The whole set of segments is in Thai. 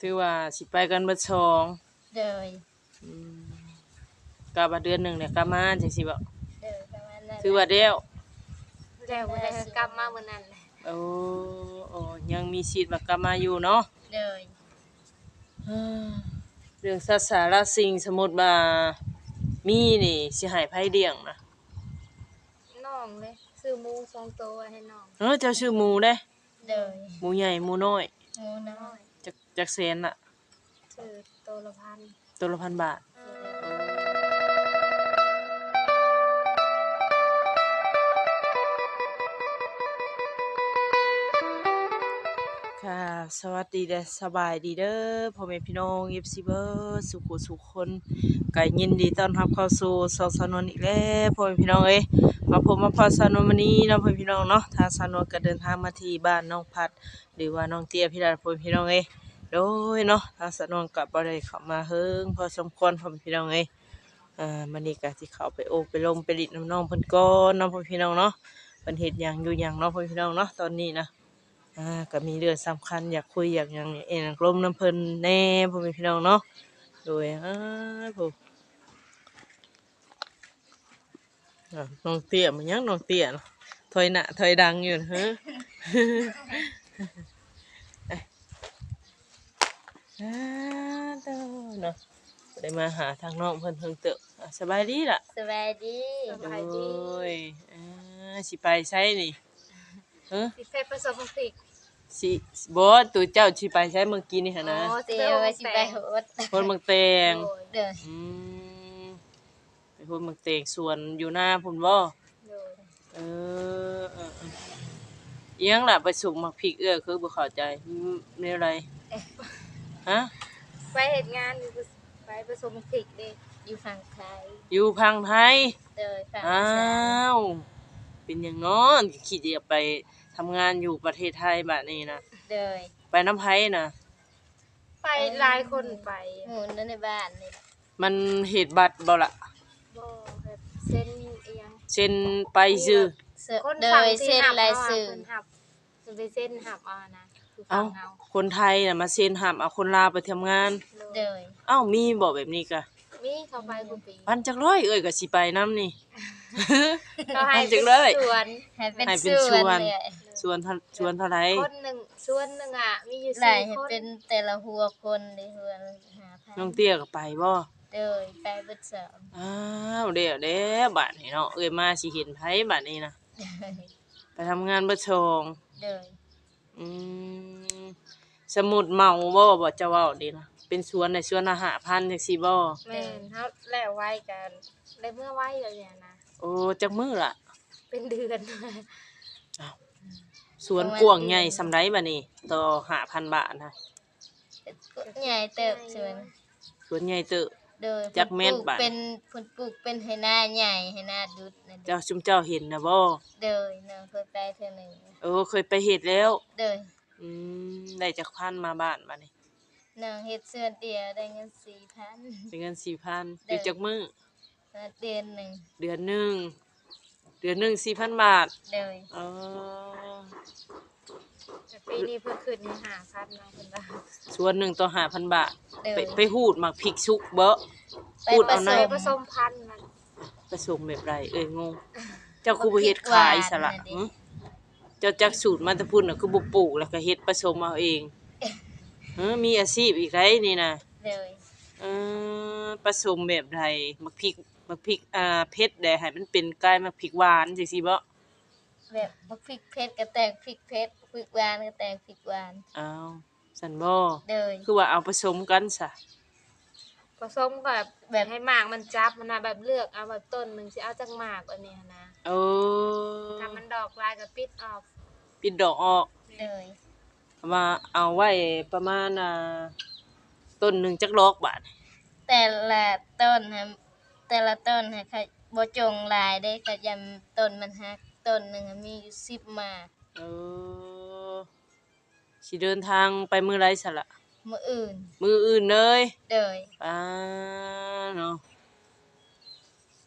ถือว่าสิไปกันเบิดสองเดยอืมกลับมาเดือนหนึ่งเนี่ยกลับมาจังสิบ่เดยประมาณนั้นถือว่าเดียวแล้วบ่ได้กลับมามื้อนั้นแหละโอ้โอ้ยังมีสิทธิ์ว่ากลับมาอยู่เนาะ เดยอ่าเรื่องสัตว์สารสิ่งสมมุติว่ามีนี่สิให้ไผเลี้ยงนะน้องเลยซื้อหมูสองตัวไว้ให้น้องเออเจ้าชื่อหมูเด้ เดยหมูใหญ่หมูน้อย หมูน้อย จักจักแสนน่ะซื้อตัวละพันตัวละพันบาท ค่ะ สวัสดีเด้อสบายดีเด้อพ่อแม่พี่น้องเอฟซีเบอร์สุขุสุขคนก็ยินดีต้อนรับเข้าสู่สองสานวนอีกแล้วพ่อแม่พี่น้องเอ้ยมาพบมาพอสานวนวันนี้เนาะพ่อแม่พี่น้องเนาะทางสานวนก็เดินทางมาที่บ้านน้องพัด หรือว่าน้องเตี้ยพี่ดาพ่อแม่พี่น้องเอ้ย โดยเนาะทางสนวนก็บ่ได้เข้ามาเฮิงพอสมควรพ่อแม่พี่น้องเอ้ยอ่ามื้อนี้ก็สิเขาไปโอบไปลมไปลิดน้ำน้องเพิ่นก่อนเนาะพ่อแม่พี่น้องเนาะเพิ่นเฮ็ดหยังอยู่หยังเนาะพ่อแม่พี่น้องเนาะตอนนี้นะอ่าก็มีเรื่องสำคัญอยากคุยอยากหยังเอ็นกลมน้ำเพิ่นแน่พ่อแม่พี่น้องเนาะโดยอ่าผู้น้องเตี้ยมันยังน้องเตี้ยเนาะถอยหน้าถอยดังอยู่นะฮะเอ้ย อ่าเด้อเนาะได้มาหาทางน้องเพิ่นเพิ่งเตอะอะสบายดีล่ะสบายดีโดยอ่าสิไปไสนี่เฮ้อสิไปผสมพริกสิบ่ตัวเจ้าสิไปใช้เมื่อกี้นี่หั่นนะเสียไว้สิไปโหดคนเมืองแตงโดยเดยอืมไปคนเมืองแตงสวนอยู่หน้าพุ่นบ่โดยเออเออเอออิหยังล่ะไปสุกมักพริกเอื้อคือบ่เข้าใจอืมแนวอะไร ฮะ ไปเฮ็ดงานอยู่ไปผสมพริกเด้อยู่ฝั่งไทยอยู่พังไทย เดยฝั่งอ้าอีสานว เป็นหยังน้อคิดจะไปทำงานอยู่ประเทศไทยบัดนี้นะ เดยไปน้ำไผน่ะไปหลายคนไปหมูนั่นในบ้านนี่มันเหตุบัตรบ่ล่ะบ่แบบเส้นอีหยังเช่นไปซื้อ เสื้อคนเดฝั่งยที่เส้นหับลายเอสื่อเพิ่นหับเพิ่นไปเส้นหับเอานะคือ เอ้าฝั่งเฮาคนไทยน่ะมาเซ็นหับเอาคนลาวไปทำงาน เดยเอ้ามีบ่แบบนี้กะมีเข้าไปกูปีพันจักร้อยเอ้ยก็สิไปนํนี่ เขาให้ให้จัเป็นงเลยสวนให้เป็นให้เป็นส่วนส่วนเลยส่วนเท่าส่วนเท่าไหร่คนหนึ่งสวนหนึ่งอะมีอยู่หลาสี่ยให้คนเป็นแต่ละหัวคนในหัวละหาพันน้องเตี้ยก็ไปบ่เดยไปเบิดสามอ้าวเดี๋ยวเด้บัดนี้เนาะเอ้ยมาสิเห็นไผบัดนี้นะเดยไปทำงานบ่ชงเดย อืมสมุดเมาบ่บ่จะเว้าดีนะเป็นสวนในสวนอาหารพันธุ์จังซี่บ่แม่นเขาแล้วไว้กันได้เมื่อไว้เลยเนี่ยนะโอ้จักมื้อล่ะ เป็นเดือน สวนกว้างใหญ่สำไรบัดนี้ต่อ5,000บาทนะ ใหญ่เติบส่วน สวนใหญ่เตอะ โดยจักแม่นปลูบาดเป็นผลปลูกเป็นไหหน้าใหญ่ไหหน้าดุดนั่นเจ้าชุมเจ้าเห็นนะบ่เดยเนาะเคยไปเทื่อหนึงเออเคยไปเฮ็ดแล้วเดยอืมได้จากพันมาบ้านมานี่นางเฮ็ดเสื้อเดียวได้เงิน4,000 เป็นเงินสี่พันเด้ออยู่จากมือเดือนหนึงเดือนหนึ่งเดือนหนึ่งสี่พันบาทเดยอ๋อแต่ ปีนี้เพิ่งขึ้นให้หาพันมาเป็นว่าส่วนหนึ่งต่อห้าพันบาท เดยไปไปหูดหมักพริกชุกเบอะ ไปพูดผเอาสหน่ไปอยมผสมพันธุ์มัน ผสมแบบไรเอ้ยงง เจ้าคูบเฮ็ดขายสละหวานน่ะดิหึเจ้าจักสูตรมาแตะพุ่นน่ะคือบุปลูกแล้วก็เฮ็ดผสมเอาเองเออมีอาชีพอีกไรนี่นะเดยเออผสมแบบไรมักพริกมักพริกอ่าเผ็ดได้ให้มันเป็นกลายมักพริกหวานจังซี่บ่แบบบักพริกเผ็ดก็แตงพริกเผ็ดพ ริกหวานก็แตงพริกหวานอ้าวสันบ่เดยคือว่าเอาผสมกันซะผสมกับแบบให้หมากมันจับมันนะแบบเลือกเอาแบบต้นหนึ่งสิเอาจากหมากอันนี้นะโอ้ถ้ามันดอกลายก็ปิดออก ปิดดอกออกเดยมาเอาไว้ประมาณอ่าต้นหนึ่งจักลอกบาทแต่ละต้นฮะแต่ละต้นฮะค่ะบ่จงหลายได้ก็ยำต้นมันฮักต้นหนึงอะมีอยู่10หมากเออ สิเดินทางไปมือไรสละมื้ออื่น มืออื่นเลยเดยอ่าเนาะ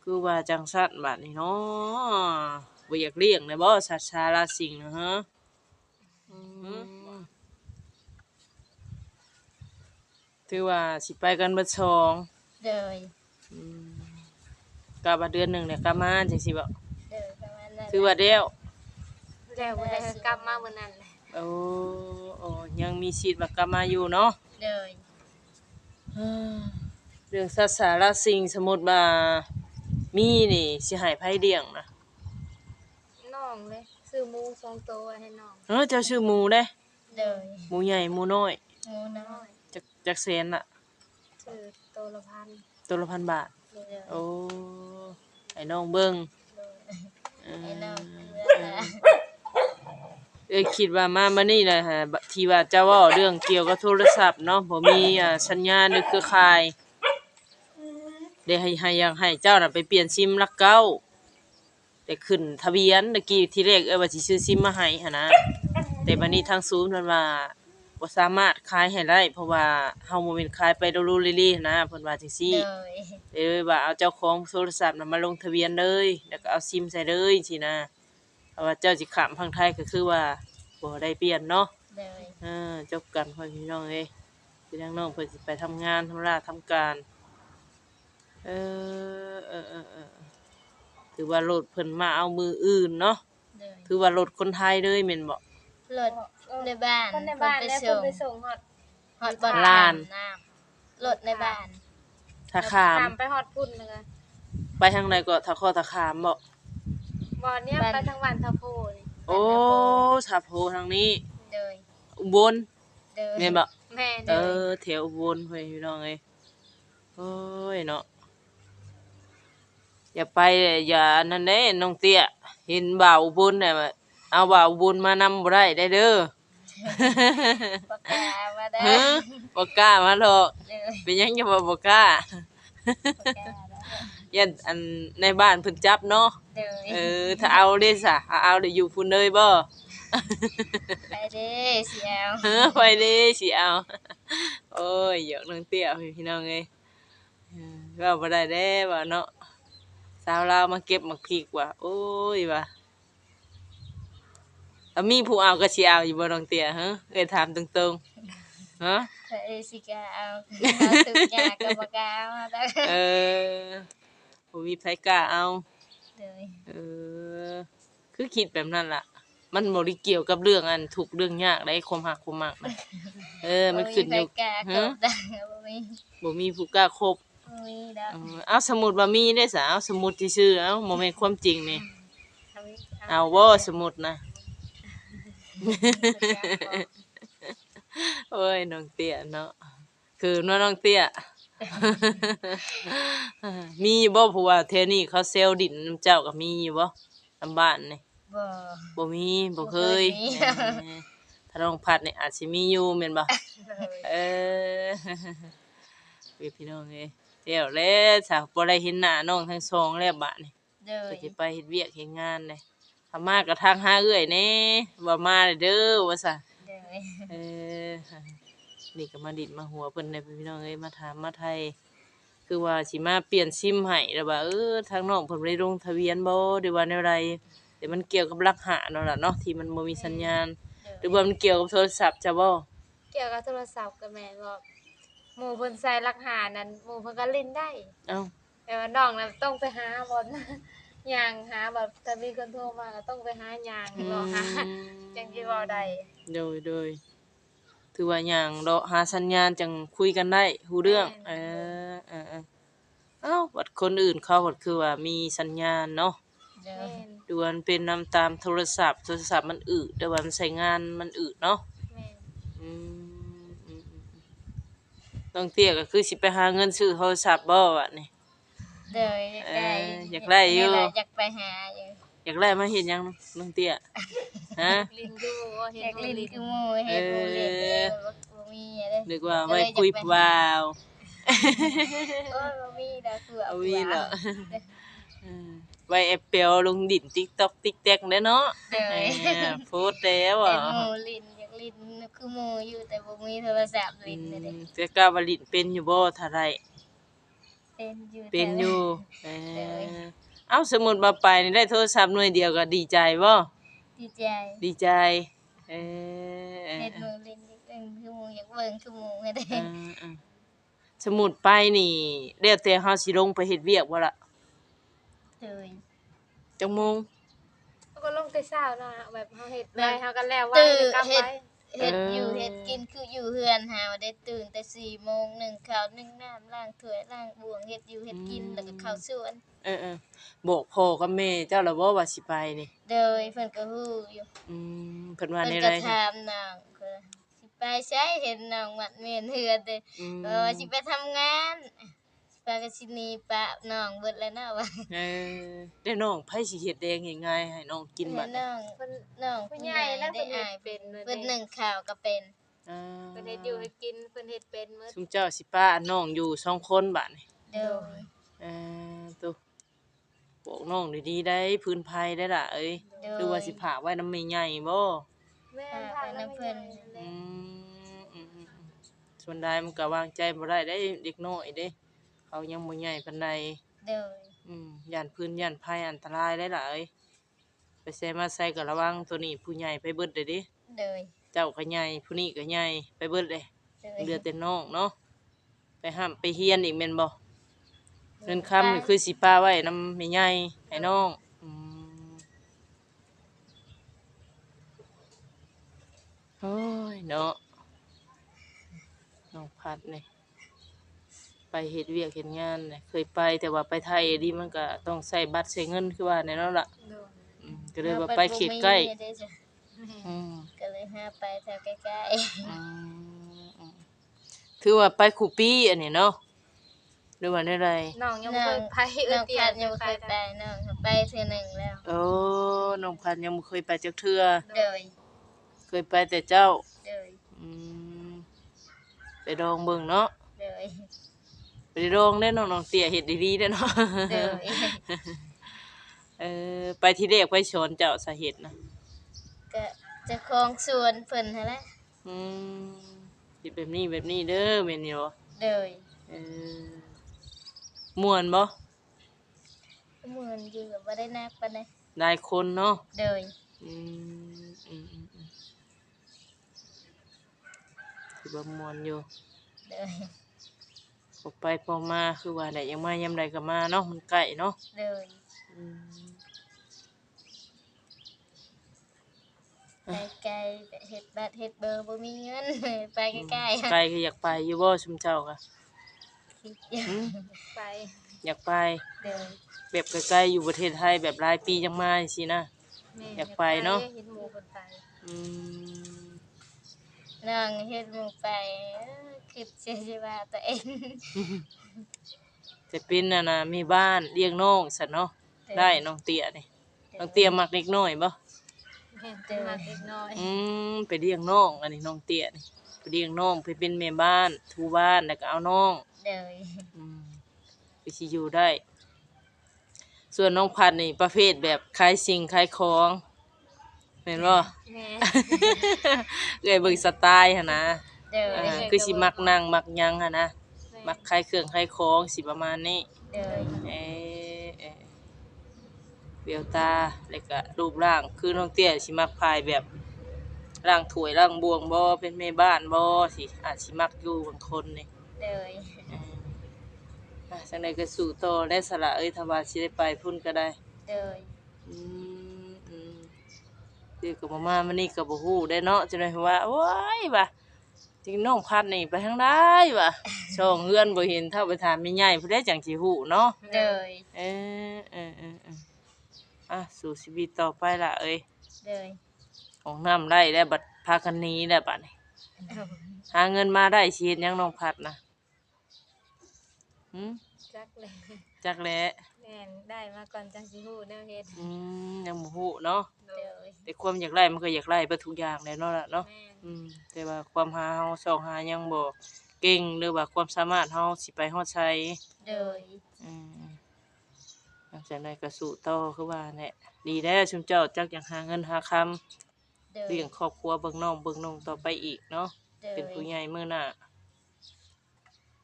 คือว่าจังสัตว์บาทนี่เนาะบ่อยากเลี้ยงเลยบ่สัตว์ชาลาสิงนะฮะอืมถือว่าสิไปกันเบิดสองโดยอืมกลับมาเดือนหนึงเนี่ยกลับมาจังซี่บ่โดยประมาณนั้นถือว่าเดียวแล้วบ่ได้กลับมามื้อนั้นแหละ โอ้โอ้ยังมีสิทธิ์ว่ากลับมาอยู่เนาะโดยเอ้อเรื่องสัตว์สารสิ่งสมมุติว่ามีนี่สิให้ไผเลี้ยงนะน้องเลยซื้อหมูสองตัวไว้ให้น้องเออเจ้าชื่อหมูเด้โดยหมูใหญ่หมูน้อยหมูน้อยจักจักแสนน่ะซื้อตัวละพันตัวละพันบาทโดยโอ้ไอ้น้องเบิ่งโดยเออไอ้น้องเรือ เอ้ยคิดว่ามามานี่แหละฮะบที่ว่าเจ้าเว้าเรื่องเกี่ยวกับโทรศัพท์เนาะบ่มีอ่าสัญญาณหรือเครือข่ายเดี๋ยวให้ให้อยากให้เจ้าน่ะไปเปลี่ยนซิมลักเก้าแต่ขึ้นทะเบียนตะกี้ที่แรกเอ้ยว่าสิซื้อซิมมาให้หั่นนะแต่บัดนี้ทางศูนย์เพิ่นว่าบ่สามารถขายให้ได้ เพราะว่าเฮาบ่แม่นขายไปโดรูๆลีๆนะเพิ่นว่าจังซี่โดยเอ้ยว่าเอาเจ้าของโทรศัพท์น่ะมาลงทะเบียนเลย แล้วก็เอาซิมใส่เลยสินะ เพราะว่าเจ้าสิข้ามพังไทยก็คือว่าบ่ได้เปลี่ยนเนาะโดยเออจบกันพ่อพี่น้องเอ้ยพี่น้องน้องเพิ่นสิไปทำงานทำราทำการเออเออเออเออถือว่ารถเพิ่นมาเอามืออื่นเนาะโดยถือว่ารถคนไทยเลยแม่นบ่ รถในบ้านคนในบ้านไปแล้วส่เพิ่นงไปส่งฮอดฮอดบอนลาน น้ำรถในบ้านถ้าข้ามตาม ไปฮอดพุ่นนะคะไปทางใดก็ถ้าข้อถ้าขามบ่ บ่อนเนี้ยไปทางวันทะโพนี่โอ้ชาโพทางนี้โดยอุบลโดยแม่นบ่แม่เอเด้ออแถวอุบลเฮ้ยพี่น้องเอ้ยโอ้ยเนาะอย่าไปเลยอย่านั่นเด้น้องเตี้ยเห็นบ่าวอุบลน่ะเอาบ่าวอุบลมานำบ่ได้ได้เด้อปากกามาได้ฮะบ่กล้ามาหรอกโดยเป็นหยังจะบ่บ่กล้า ปากกาได้ ยันอันในบ้านเพิ่นจับเนาะโดยเออถ้าเอาเด้ซะเอาเอาได้อยู่พุ่นเลยบ่ไปเด้เสียวเออไปเด้สิเอาโอ้ยหยอกน้องเตี้ยพี่น้องเอ้ยเออว่าบ่ได้เด้ว่าเนาะสาวลาวมาเก็บหมักพริกว่ะโอ้ยว่ะแล้วมีผู้เอาก็สิเอาอยู่บ่น้องเตี้ยฮะเอ้ยถามตรงๆฮะ ไปสิกาเอาเอาตุกยากับปากกามาได้เออ บ่มีไผกล้าเอาโดยเออ คือคิดแบบนั้นล่ะ มันบ่ได้เกี่ยวกับเรื่องอันถูกข์เรื่องยากได้ความหักความมักนะเออ มันขึ้นอยู่ บ่มีปากกากับดังบ่มีบ่มีผู้กล้าคบ บ่มีดอกเออเอาสมมุติว่ามีได้ซะเอาสมมุติซื่อๆเอาบ่แม่นความจริงนี่ ทำให้เอาบ่สมมุตินะ โอ้ยน้องเตี้ยเนาะคือเนาะน้องเตี้ย มีอยู่บ่ผู้ว่าแถวนี้เขาเซลล์ดินน้ำเจ้าก็มีอยู่บ่ลำบ้านนี่บ่บ่มีบ่เคยบ่เคยมีเออถ้าน้องพัดนี่อาจสิมีอยู่แม่นบ่ เออพี่พี่น้องเอ้ยเดี๋ยวแล้วถ้าบ่ได้เห็นหน้าน้องทั้งสองแล้วบัดนี่โดยก็สิไปเฮ็ดเวียกเฮ็ดงานเลยถ้ามาก็ทางหาเอื้อยแหน่บ่มาเลยเด้อว่าซะโดยเออ นี่ก็มาดิดมาหัวเพิ่นได้พี่น้องเอ้ยมาถามมาไทย คือว่าสิมาเปลี่ยนซิมให้แล้วว่าเออทางน้องเพิ่นบ่ได้ลงทะเบียนบ่หรือว่าแนวใดแต่มันเกี่ยวกับรักหาเนาะล่ะเนาะที่มันบ่มีสัญญาณ หรือว่ามันเกี่ยวกับโทรศัพท์จ้ะบ่เกี่ยวกับโทรศัพท์กับแม่บอกหมู่เพิ่นใส่รักหานั้นหมู่เพิ่นก็เล่นได้ เอ้าแต่ว่าน้องน่ะต้องไปหาบนย่างหาแบบถ้ามีคนโทรมาก็ต้องไปหาย่างรอหาจังสิเว้าได้โดยโดย ถือว่าอย่างเราหาสัญญาณจังคุยกันได้รู้เรื่อง เออเออเออเอ้าวัดคนอื่นเขาวัดคือว่ามีสัญญาณเนาะโดแม่ยนดูมันเป็นนำตามโทรศัพท์ โทรศัพท์มันอึแต่ว่ามันใช้งานมันอึเนาะ แม่นอืมอืมอืมน้องเตี้ยก็คือสิไปหาเงินซื้อโทรศัพท์บ่วะนี่โดยอยากได้เอออยากได้อยู่นี่แหละอยากไปหาอยู่ อยากได้มาเฮ็ดหยังน้องเตี้ยฮะลินดูว่าอเห็ยานกบ่เล่นลินคือหมู่เฮ็ดหมู่เล่นเองบ่มีอะไรนึกว่าไว้คุยผู้บ่าวโอ้ยบ่มีดอกคือเอาวีเหรอเออไว้แอปเปิลลงดิน TikTok TikTok เด้อเนาะโดยเออโพสต์แล้วเป็อะนหมู่ลิ้นอยากลิ้นคือหมู่อยู่แต่บ่มีโทรศัพท์อืลิ้นเลยเด้มแต่กล้าว่าลิ้นเป็นอยู่บ่ถ้าได้เป็นอยู่เป็นอยู่ เอเออเอ้าสมมุติว่าไปนี่ได้โทรศัพท์หน่วยเดียวก็ดีใจบ่ดีใจดีใจเออเออเฮ็ดหมู่ลิ้นอยากเล่นคือหมู่อยากเบิ่งคือหมู่ให้ได้เออเออสมุดไปนี่แล้วแต่เฮาสิลงไปเฮ็ดเวียกบ่ล่ะโดยจังโมงแล้วก็ลงแต่เช้าเนาะแบบเฮาเฮ็ดได้เฮากันแล้วว่าตื่นกลับเฮ็ดไป เฮ็ดเออออยู่เฮ็ดกินคืออยู่เฮือนหาได้ตื่นแต่สี่โมงหนึ่งข้าวหนึ่งน้ำล้างถ้วยล้างบวงเฮ็ดอยู่เฮ็ดกินแล้วก็เข้าสวน เออๆบอกพ่อกับแม่เจ้าแล้วบ่ว่าสิไปนี่โดยเพิ่นก็ฮู้อยู่อืมเพิ่นว่าเพิ่ในนไรก็ถามน้องเพิ่นสิไปใช้เห็นน้องมัดเมียนเฮือนเด้อืมเออสิไปทำงาน สิไปก็สิหนีปะน้องเบิดแล้วเนาะว่าเออได้น้องไผสิเฮ็ดเองง่ายๆให้น้องกินบัดนี้น้องเพิ่นน้องผู้ใหญ่แล้วได้เพิ่นเฮ็อาดยเป็นมื้อเพิ่นหนี้นึ่งข้าวก็เป็นอ่าเพิ่นเฮ็ดอยู่เฮ็ดกินเพิ่นเฮ็ดเป็นมื้อซุมเจ้าสิป้าน้องอยู่สองคนบัดนี้เด้อเออตุบอกน้องดีๆได้พื้นภัยได้ล่ะเอ้ยหรือว่าสิผากไว้น้ำไม่ใหญ่บ่แม่พาพาไปน้ำน้ำเพิ่เพิ่นนอืมอืมอืมอืมส่วนใดมันก็วางใจบ่ได้ได้เด็กน้อยเด้ เขายังบ่ใหญ่ปานใดเด้ออืมย่านพื้นย่านภัยอันตรายได้ล่ะเอ้ยไปใส่มาใส่ก็ระวังตัวนี้ผู้ใหญ่ไปเบิดเด้เดิเด้อเจ้าก็ใหญ่ผู้นี้ก็ใหญ่ไปเบิดเลยเด้อเหลือแต่น้องเนาะไปห้ามไปเฮียนอีกแม่นบ่เงินค้ำนี่คือสิป้าไว้นำแม่ใหญ่ให้น้องอืมโอ้ยเนาะน้องพัดนี่ ไปเฮ็ดเวียกเฮ็ดงานนี่เคยไปแต่ว่าไปไทยดีมันก็ต้องใช้บัตรใช้เงินคือว่าแน่เนาะล่ะโดนอืมก็เลยว่าไปเขตใกล้เด้อจ้ะอืมก็เลยหาไปแถวใกล้อืมอืมถือว่าไปคูปี้อันนี้เนาะหรือว่าได้ไรน้องยังบ่เคยไปๆเอื้น้อองเตียพันดยังบ่เคยไปน้องไปเทื่อหนึงแล้ว โอ้น้องพันธุ์ยังบ่เคยไปจักเทื่อเด้อเคยไปแต่เจ้าเด้ออืมไปดองเบิ่งเนาะเด้อ ไปดองได้น้องน้องเตี้ยเฮ็ดดีๆได้อเนาะเด้อเออไปที่แรกไปสอนเจ้าสาเหตุนะก็เจะคองสวนเพิ่นหั่นแหละอืมเฮ็ดแบบนี้แบบนี้เด้อแม่นนี่บ่เด้อเออม่วนบ่เหมือนอยู่กับบ่ได้นักปานใดหลายคนเนาะ เด้ออืมอืมอืมอืมคือว่ามวนอยู่เด้อ ออกไปพอมาคือว่าได้ยังมายามใดก็มาเนาะมันใกล้เนาะเด้ออืมไปไกลไปเฮ็ดบัตรเฮ็ดเบอร์บ่มีเงินไปใกล้ๆไกลก็อยากไปอยู่บ่ชุมเจ้าก็คิดอยู่ไปอยากไป เด้อแบบใกล้ๆอยู่ประเทศไทยแบบหลายปียังมาจังซี่นะ แม่อยากไปเนาะเห็นหมู่เพิ่นไปอืมน้องเฮ็ดหมู่ไปเอ้อ คิดเสียสิว่าตัวเองจะเป็นน่ะนะมีบ้านเลี้ยงน้องซั่นเนาะได้น้องเตี้ยนี่น้องเตี้ยมักเล็กน้อยบ่แม่เพิ่นมาเล็กน้อยอืมไปเลี้ยงน้องอันนี้น้องเตี้ยนี่ไปเลี้ยงน้องไปเป็นแม่บ้านทูบ้านแล้วก็เอาน้องเด้ออืมไปสิอยู่ได้ ส่วนน้องพันธุ์นี่ประเภทแบบขายสิ่งขายของเห็นบ่แม่เอ้ยเบิ่งสไตล์หั่นนะ เด้ออ่าคือสิมักนั่งมักหยังหั่นนะแม่มักขายเครื่องขายของสิประมาณนี้ เด้อเอ๊ะเอ๊ะเบียวตาแล้วก็รูปร่างคือน้องเตี้ยสิมักพายแบบร่างถวยร่างบวงบ่เป็นแม่บ้านบ่สิอาจสิมักอยู่บางคนนี่เด้ออืมอะจังไดก็สู้ต่อและสละเอ้ยถ้าว่าสิได้ไปพุ่นก็ได้ เด้ออืมอืมเดี๋ยวก็บ่มามันนี่ก็บ่ฮู้ได้เนาะจังได๋ว่าโอ้ยว่า จริงน้องพัดนี่ไปทางใดวะช่องเฮือนบ่เห็นเท่าไปถามแม่ใหญ่ผู้ใดจังสิฮู้เนาะเด้อเออเออเออเอออะสู่ชีวิตต่อไปล่ะเอ้ยเด้อของน้ำได้แล้วบัดพากันหนี้แล้วบัดนี้หาเงินมาได้ชีวิตยังน้องพัดนะหืมจักเลยจักแหล้แม่นได้มาก่อนจังสิฮู้แนวเฮ็ดอืมยังบ่ฮู้เนาะโดเด้ยอแต่ความอยากได้มันก็อยากได้เบิดทุกอย่างแหล้เนาะล่ะเนาะแม่นอืมแต่ว่าความหาเฮาสองหายังบ่เก่งหรือว่าความสามารถเฮาสิไปฮอดไสเด้ออืมหลังจากนั้นก็สู้ต่อคือว่าแหละดีแล้วชุมเจ้าจักอยากหาเงินหาคำเด้อเลี้ยงครอบครัวเบิ่งน้องเบิ่งน้องต่อไปอีกเนาะเด้อเป็นผู้ใหญ่มื้อหน้า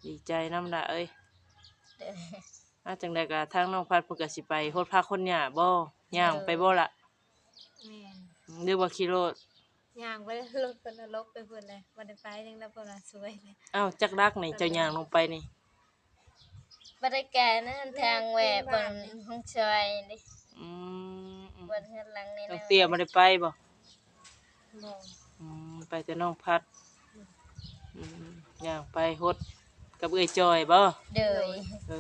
ดีใจน้ำละเอ้ยเด้อ อาจังใดก็ทางน้องพัดเพิ่นก็สิไปโฮดพาคนหญ้าบ่ย่างไปบ่ล่ะแม่นหรือว่าขี่รถย่างไปรถเพิ่นนรกไปเพิ่นเลยบ่ได้ไปนึงแล้วเพิ่นว่าสวยเลยอ้าวจักรักนี่เจ้าย่างลงไปนี่บริการนั่นทางแหวกบนห้องชอยนี่อืมอืมบนเฮือนหลังนี่น้องนะเตี้ยบ่ได้ไปบ่บ่อืมไปแต่น้องพัดอืมย่างไปฮดกับเอ้ยจอยบ่เดย เอ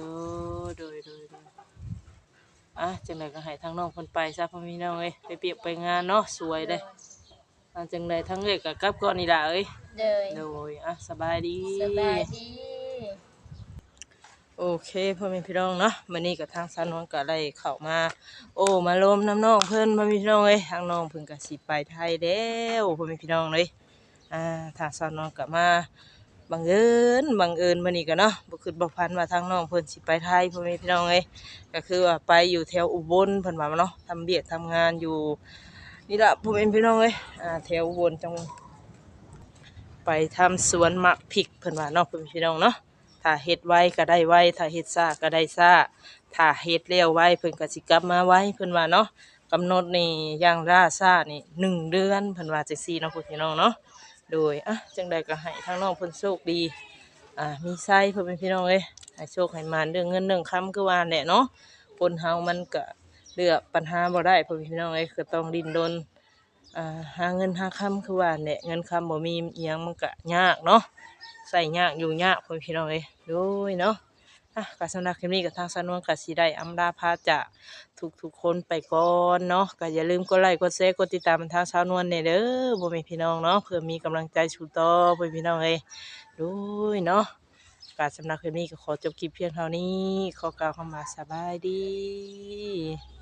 อโดยโดยโดย อะจังไดก็ให้ทางน้องเพิ่นไปซะพ่อพี่น้องเอ้ยไปเปียกไปงานเนาะสวยเด้อันจังไดทั้งเอ้ยก็กลับก่อนนี่ล่ะเอ้ยเดยโดยอะสบายดีสบายดีโอเคพ่อแม่พี่น้องเนาะมื้อนี้ก็ทางสาวนวลก็ได้เข้ามา โอ้มาลมน้ำน้องเพิ่นพ่อแม่พี่น้องเอ้ยทางน้องเพิ่นก็สิไปไทยแล้วพ่อแม่พี่น้องเลยอ่าทางสาวนวลก็มา บังเอิญบังเอิญมื้อนี้ก็เนาะบ่คิดบ่พันว่าทางน้องเพิ่นสิไปไทยพ่อแม่พี่น้องเอ้ยก็คือว่าไปอยู่แถวอุบลเพิ่นว่าเนาะทำเบียกทำงานอยู่นี่ละพ่อแม่พี่น้องเอ้ยอ่าแถวอุบลจังไปทำสวนมะพริกเพิ่นว่าเนาะพ่อแม่พี่น้องเนาะถ้าเฮ็ดไว้ก็ได้ไว้ถ้าเฮ็ดซ่าก็ได้ซ่าถ้าเฮ็ดแล้วไว้เพิ่นก็สิกลับมาไว้เพิ่นว่าเนาะกำหนดนี่ย่างล่าซ่านี่หนึ่งเดือนเพิ่นว่าจังซี่เนาะพี่น้องเนาะ โดยอะจังใดก็ให้ทางน้องเพิ่นโชคดีอ่ามีไส้เพิ่นเป็นพี่น้องเลยให้โชคให้มานเรื่องเงินเรื่องคำคือว่าแหละเนาะคนเฮามันก็เลือกปัญหาบ่ได้เพิ่นเป็นพี่น้องเลยก็ต้องดิ้นรนอ่าหาเงินหาคำคือว่าแหละเงินคำบ่มีอีหยังมันก็ยากเนาะใส่ยากอยู่ยากพ่อพี่น้องเลยโดยเนาะ อะก็สำหรับคลิปนี้กับทางสนวนกับสีได้อำลาพาจะทุกทุกคนไปก่อนเนาะก็อย่าลืมกดไลค์กดแชร์กดติดตามทางสาวนวลเนี่ยเด้อบ่มีพี่น้องเนาะเพื่อมีกำลังใจชูต่อบ่พี่น้องเอ้ยโดยเนาะกาสำหรับคลิปนี้ก็ขอจบคลิปเพียงเท่านี้ ขอกล่าวคำว่าสบายดี